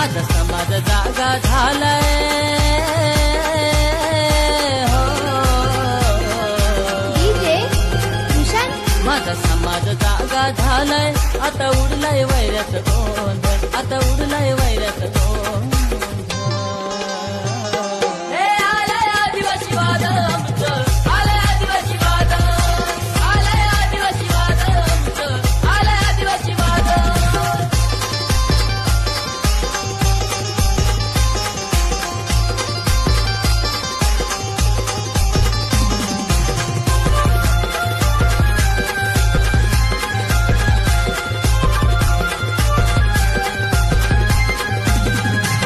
माझा समाज जागा झालाय. हो. माझा समाज जागा झालाय. आता उडलाय वैऱ्याच गोंधळ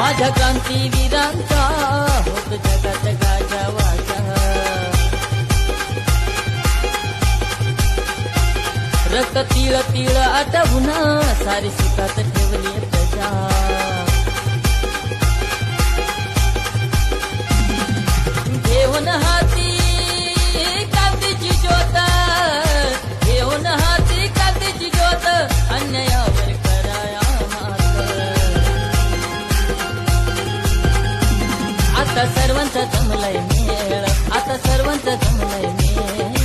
माझ्या क्रांती वीरांचा होत जगा जगाच्या वाजा रक्त तिळ तिळ आटवून सारी सुखात ठेवली प्रजा. घेऊन हाती आता सर्वांचं जमलंय मेळ. आता सर्वांचं जमलंय मेळ.